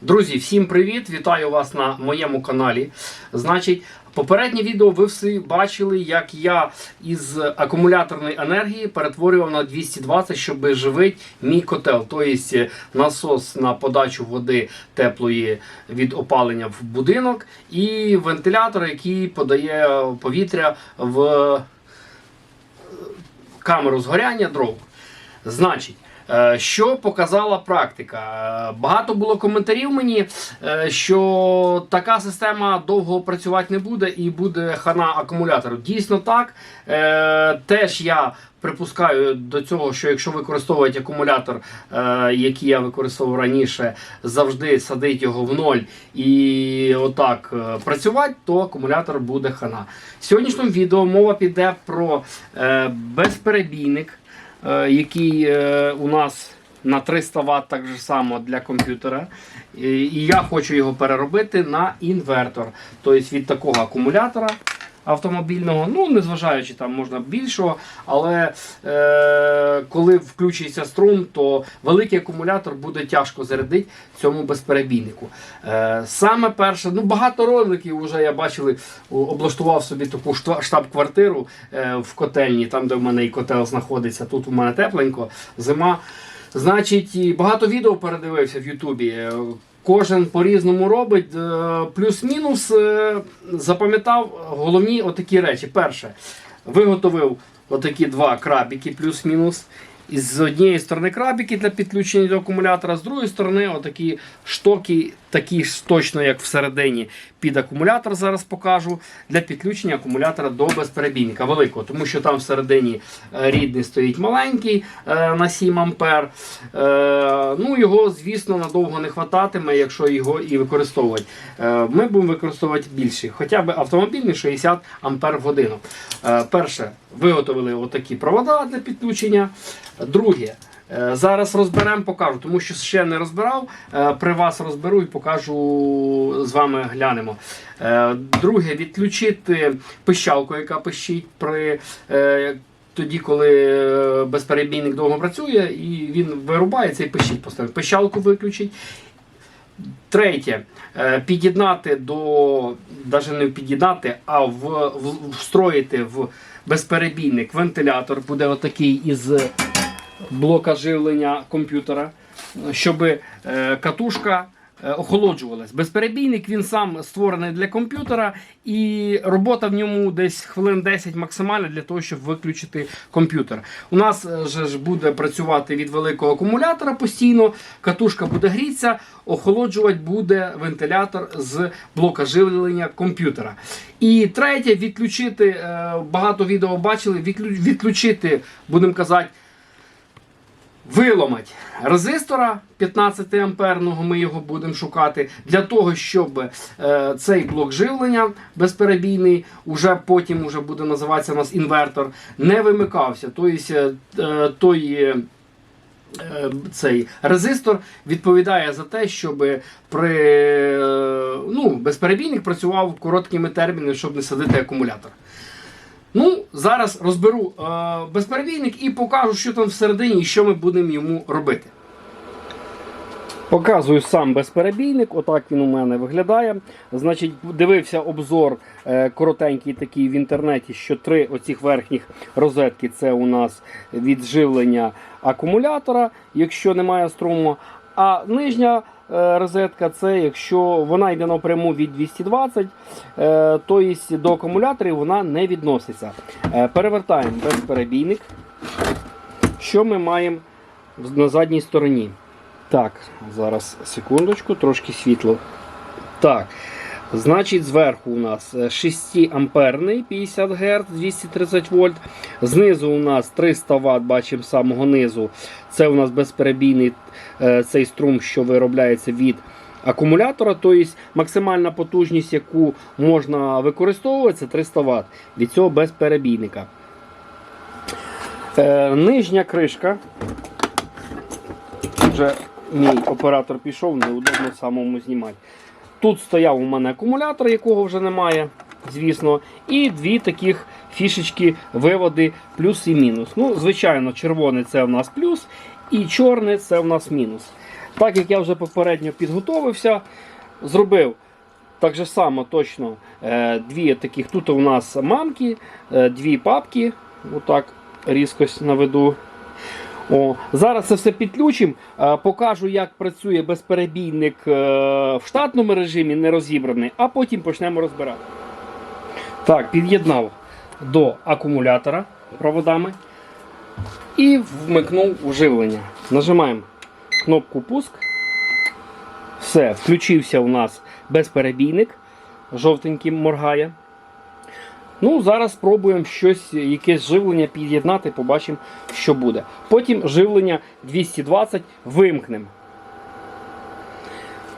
Друзі, всім привіт! Вітаю вас на моєму каналі. Значить, попереднє відео ви всі бачили, як я із акумуляторної енергії перетворював на 220, щоб живити мій котел. Тобто насос на подачу води теплої від опалення в будинок, і вентилятор, який подає повітря в камеру згоряння дров. Значить, е, що показала практика? Е, Багато було коментарів мені, е, що така система довго працювати не буде і буде хана акумулятору. Дійсно так. Е, Теж я припускаю до цього, що якщо використовувати акумулятор, е, який я використовував раніше, завжди садить його в ноль і отак е, працювати, то акумулятор буде хана. В сьогоднішньому відео мова піде про е, безперебійник е, який е, у нас на 300 Вт так же само для комп'ютера. І я хочу його переробити на інвертор. Тобто від такого акумулятора автомобільного, ну незважаючи там можна більшого, але е, коли включиться струм, то великий акумулятор буде тяжко зарядити цьому безперебійнику. Е, саме перше, ну багато роликів вже я бачили, облаштував собі таку штаб-квартиру е, в котельні, там де в мене і котел знаходиться. Тут у мене тепленько, зима. Значить, багато відео передивився в Ютубі. Кожен по-різному робить. Е, Плюс-мінус е, запам'ятав головні отакі речі. Перше, виготовив отакі два крабіки, плюс-мінус. І з однієї сторони крабіки для підключення до акумулятора, з другої сторони, отакі штоки, такі ж точно, як всередині під акумулятор, зараз покажу, для підключення акумулятора до безперебійника великого, тому що там всередині е, рідний стоїть маленький е, на 7 ампер. Е, Ну, його, звісно, надовго не хвататиме, якщо його і використовувати. Ми будемо використовувати більший, хоча б автомобільний 60 ампер в годину. Перше, виготовили отакі провода для підключення. Друге, зараз розберемо, покажу, тому що ще не розбирав. Е, При вас розберу і покажу з вами глянемо. Е, Друге, відключити пищалку, яка пищить при. е, Тоді, коли е, безперебійник довго працює, і він вирубається і пищить постійно. Пищалку виключить. Третє, е, під'єднати до, навіть не під'єднати, а в, в- встроїти в безперебійник вентилятор, буде отакий із блока живлення комп'ютера, щоб е, катушка е, охолоджувалась. Безперебійник він сам створений для комп'ютера, і робота в ньому десь хвилин 10 максимально для того, щоб виключити комп'ютер. У нас е, же ж буде працювати від великого акумулятора постійно, катушка буде грітися, охолоджувати буде вентилятор з блока живлення комп'ютера. І третє, відключити, багато відео бачили, відклю- відключити, будемо казати, виламати резистора 15 амперного, ми його будемо шукати, для того, щоб е, цей блок живлення безперебійний, уже потім уже буде називатися у нас інвертор, не вимикався. Тобто е, е, той. е, Цей резистор відповідає за те, щоб при е, ну, безперебійник працював короткими термінами, щоб не садити акумулятор. Ну, зараз розберу е, безперебійник і покажу, що там всередині і що ми будемо йому робити. Показую сам безперебійник, отак він у мене виглядає. Значить, дивився обзор е, коротенький такий в інтернеті, що три оцих верхніх розетки це у нас відживлення акумулятора, якщо немає струму. А нижня розетка це якщо вона йде напряму від 220, то тобто до акумуляторів вона не відноситься. Е, Перевертаємо безперебійник. Що ми маємо на задній стороні? Так, зараз секундочку, трошки світло. Так. Значить, зверху у нас 6 амперний 50 Гц 230 вольт. Знизу у нас 300 Вт, бачимо з самого низу. Це у нас безперебійний е, цей струм, що виробляється від акумулятора. Тобто максимальна потужність, яку можна використовувати, це 300 Вт. Від цього безперебійника. Е, нижня кришка вже мій оператор пішов, неудобно самому знімати. Тут стояв у мене акумулятор, якого вже немає, звісно, і дві таких фішечки виводи плюс і мінус. Ну, Звичайно, червоний це у нас плюс, і чорний це у нас мінус. Так як я вже попередньо підготовився, зробив так же само точно е, дві таких. Тут у нас мамки, е, дві папки. Отак різкость наведу. О, зараз це все підключимо, е, покажу, як працює безперебійник е, в штатному режимі, не розібраний, а потім почнемо розбирати. Так, під'єднав до акумулятора проводами і вмикнув уживлення. Нажимаємо кнопку пуск. Все, включився у нас безперебійник. Жовтеньким моргає. Ну, зараз спробуємо щось, якесь живлення під'єднати, побачимо, що буде. Потім живлення 220 вимкнемо.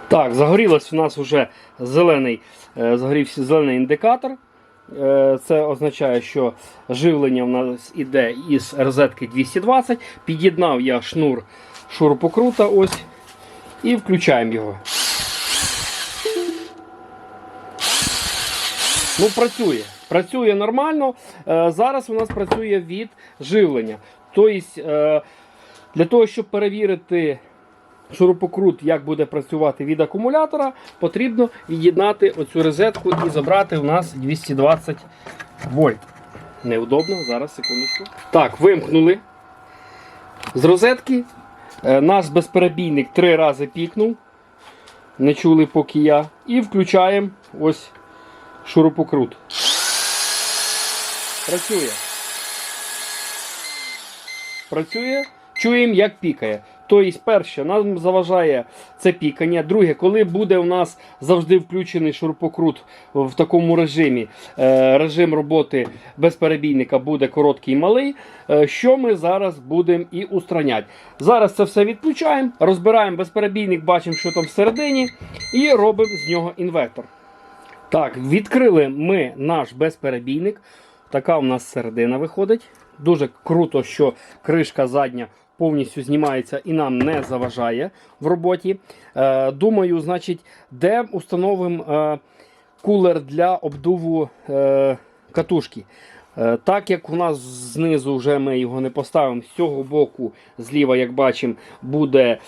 Так, загорілось у нас вже зелений, е, загорівся зелений індикатор. Е, Це означає, що живлення у нас іде із розетки 220. Під'єднав я шнур шурупокрута ось і включаємо його. Ну, працює. Працює нормально. Е, Зараз у нас працює від живлення. Тобто, е, для того, щоб перевірити шурупокрут, як буде працювати від акумулятора, потрібно від'єднати оцю розетку і забрати у нас 220 вольт. Неудобно, зараз, секундочку. Так, вимкнули з розетки. Е, Наш безперебійник три рази пікнув. Не чули поки я. І включаємо ось шурупокрут. Працює. Працює. Чуємо, як пікає. Тобто, перше, нам заважає це пікання. Друге, коли буде у нас завжди включений шурупокрут в такому режимі, е, режим роботи безперебійника буде короткий і малий, е, що ми зараз будемо і устраняти. Зараз це все відключаємо, розбираємо безперебійник, бачимо, що там всередині, і робимо з нього інвертор. Так, відкрили ми наш безперебійник. Така у нас середина виходить. Дуже круто, що кришка задня повністю знімається і нам не заважає в роботі. Е, думаю, значить, де установимо е, кулер для обдуву е, катушки. Так як у нас знизу вже ми його не поставимо, з цього боку, зліва, як бачимо, буде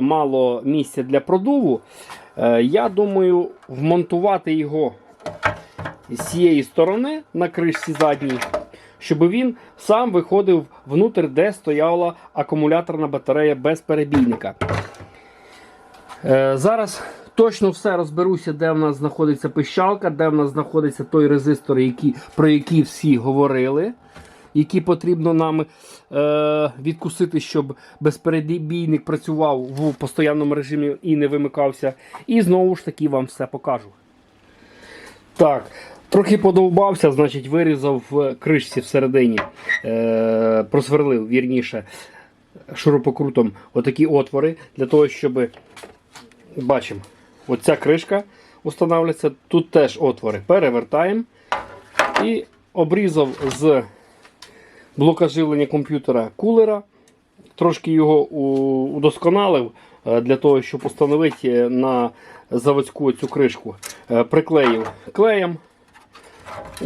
мало місця для продуву. Я думаю, вмонтувати його з цієї сторони на кришці задній, щоб він сам виходив внутрь, де стояла акумуляторна батарея без перебійника. Е, зараз точно все розберуся, де в нас знаходиться пищалка, де в нас знаходиться той резистор, який, про який всі говорили. Які потрібно нам е, відкусити, щоб безперебійник працював в постійному режимі і не вимикався. І знову ж таки вам все покажу. Так, трохи подовбався, значить, вирізав в кришці всередині, е, просверлив вірніше шурупокрутом отакі отвори, для того, щоб бачимо, оця кришка встановлюється, тут теж отвори. Перевертаємо і обрізав з блока живлення комп'ютера кулера. Трошки його удосконалив е, для того, щоб встановити на заводську цю кришку. Е, Приклеїв клеєм.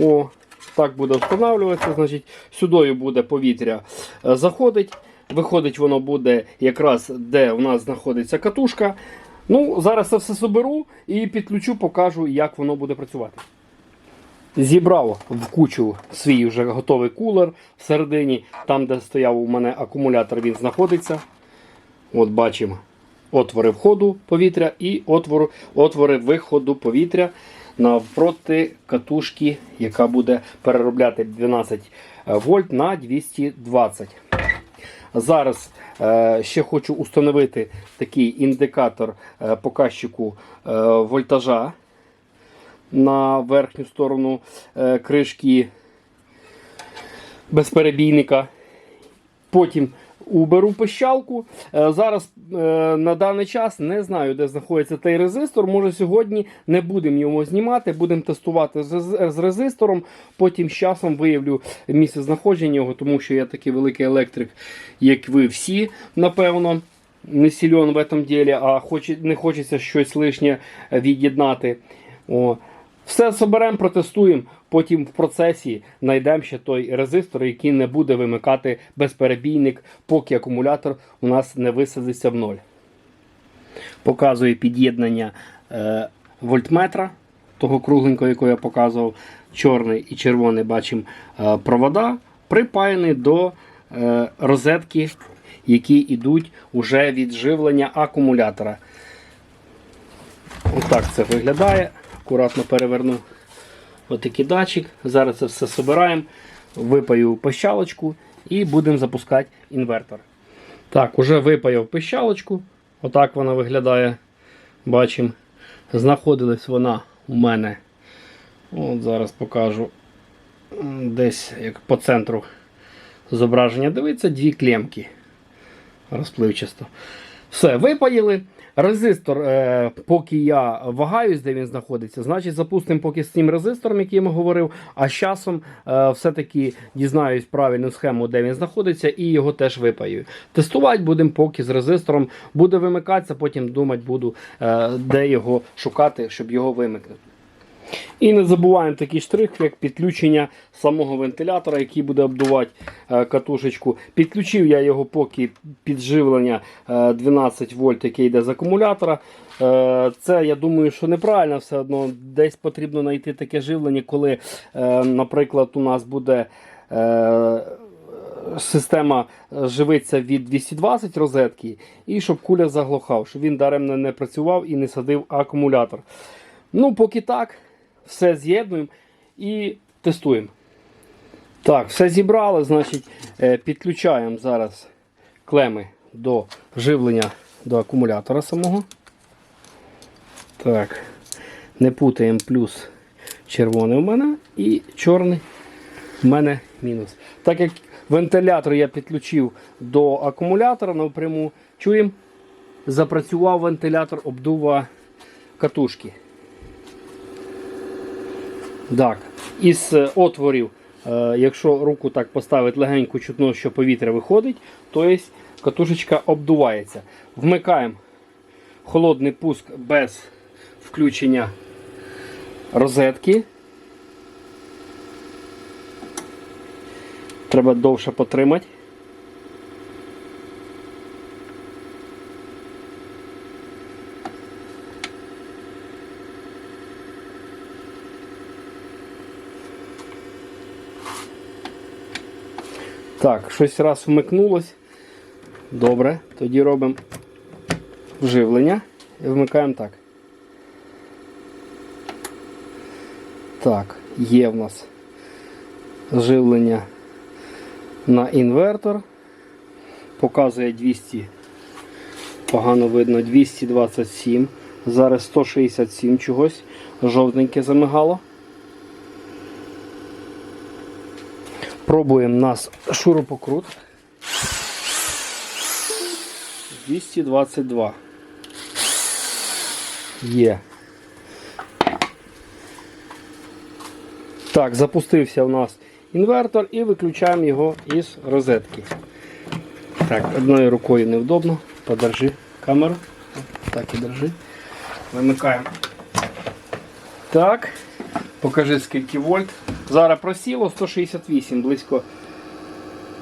О, так буде встановлюватися. Значить, сюди буде повітря е, заходить. Виходить, воно буде якраз де у нас знаходиться катушка. Ну, зараз це все соберу і підключу, покажу, як воно буде працювати. Зібрав в кучу свій вже готовий кулер всередині, там, де стояв у мене акумулятор, він знаходиться. От бачимо отвори входу повітря і отвори, отвори виходу повітря навпроти катушки, яка буде переробляти 12 вольт на 220. Зараз е, ще хочу установити такий індикатор е, показчику е, вольтажа на верхню сторону е, кришки безперебійника. Потім уберу пищалку. Е, Зараз е, на даний час не знаю, де знаходиться той резистор. Може сьогодні не будемо його знімати, будемо тестувати з, резистором. Потім з часом виявлю місце знаходження його, тому що я такий великий електрик, як ви всі, напевно. Не сильон в этом ділі, а хоче, не хочеться щось лишнє від'єднати. О. Все соберемо, протестуємо, потім в процесі знайдемо ще той резистор, який не буде вимикати безперебійник, поки акумулятор у нас не висадиться в ноль. Показує під'єднання е, вольтметра, того кругленького, якого я показував. Чорний і червоний бачимо е, провода, припаяні до е, розетки, які йдуть уже від живлення акумулятора. Отак це виглядає. Акуратно переверну отакий датчик. Зараз це все збираємо, випаю пищалочку і будемо запускати інвертор. Так, уже випаяв пищалочку. Отак вона виглядає. Бачимо. Знаходилась вона у мене. От зараз покажу десь як по центру зображення. Дивиться дві клемки розпливчасто. Все, випаїли. Резистор, е, поки я вагаюсь, де він знаходиться, значить запустимо поки з цим резистором, який я говорив. А з часом е, все-таки дізнаюсь правильну схему, де він знаходиться, і його теж випаю. Тестувати будемо поки з резистором. Буде вимикатися, потім думати буду, е, де його шукати, щоб його вимикнути. І не забуваємо такий штрих, як підключення самого вентилятора, який буде обдувати е, катушечку. Підключив я його поки підживлення е, 12 вольт, який йде з акумулятора. Е, Це я думаю, що неправильно все одно. Десь потрібно знайти таке живлення, коли, е, наприклад, у нас буде. е, Система живиться від 220 розетки, і щоб куля заглохав, щоб він даремно не працював і не садив акумулятор. Ну, поки так, все з'єднуємо і тестуємо. Так, все зібрали, значить, е, підключаємо зараз клеми до живлення до акумулятора самого. Так, не путаємо плюс червоний у мене і чорний у мене мінус. Так як вентилятор я підключив до акумулятора напряму, чуємо, запрацював вентилятор обдува катушки. Так, із е, отворів, е, якщо руку так поставити легенько чутно, що повітря виходить, то катушечка обдувається. Вмикаємо холодний пуск без включення розетки. Треба довше потримати. Так, щось раз вмикнулось. Добре, тоді робимо вживлення і вмикаємо так. Так, є в нас живлення на інвертор. Показує 200, погано видно, 227. Зараз 167 чогось. Жовтеньке замигало. Пробуємо нас шуропокрут. 222. Є. Так, запустився у нас інвертор і виключаємо його із розетки. Так, одною рукою невдобно. Подержи камеру. Так і держи. Вимикаємо. Так. Покажи скільки вольт. Зараз просіло 168, близько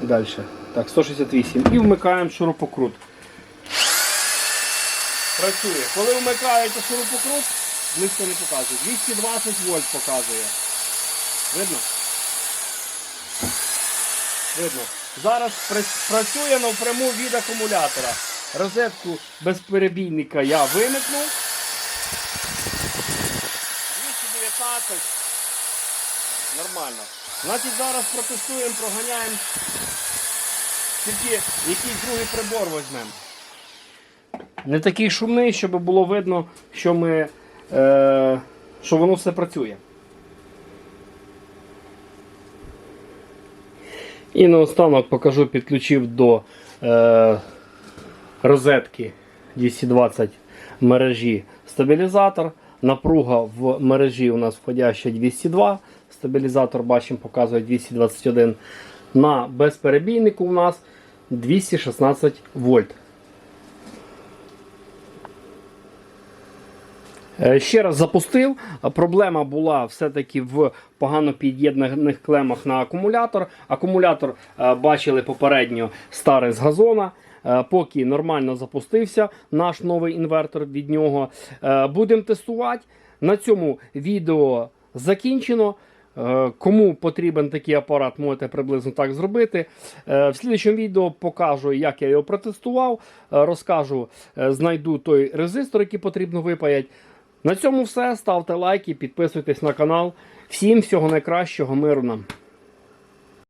далі. Так, 168. І вмикаємо шурупокрут. Працює. Коли вмикаєте шурупокрут, близько не показує. 220 вольт показує. Видно? Видно. Зараз працює напряму від акумулятора. Розетку безперебійника я вимикнув. 219. Нормально. Значить зараз протестуємо, проганяємо. Тільки якийсь другий прибор візьмемо. Не такий шумний, щоб було видно, що ми, е, що воно все працює. І наостанок покажу, підключив до е, розетки 220 мережі стабілізатор. Напруга в мережі у нас входяща 202. Стабілізатор бачимо, показує 221. На безперебійнику у нас 216 вольт. Е, Ще раз запустив. Проблема була все-таки в погано під'єднаних клемах на акумулятор. Акумулятор е, бачили попередньо старий з газона. е, поки нормально запустився наш новий інвертор від нього. Будемо тестувати. На цьому відео закінчено. Е, Кому потрібен такий апарат, можете приблизно так зробити. Е, В слідчому відео покажу, як я його протестував. Е, Розкажу, знайду той резистор, який потрібно випаяти. На цьому все. Ставте лайки, підписуйтесь на канал. Всім всього найкращого, миру нам.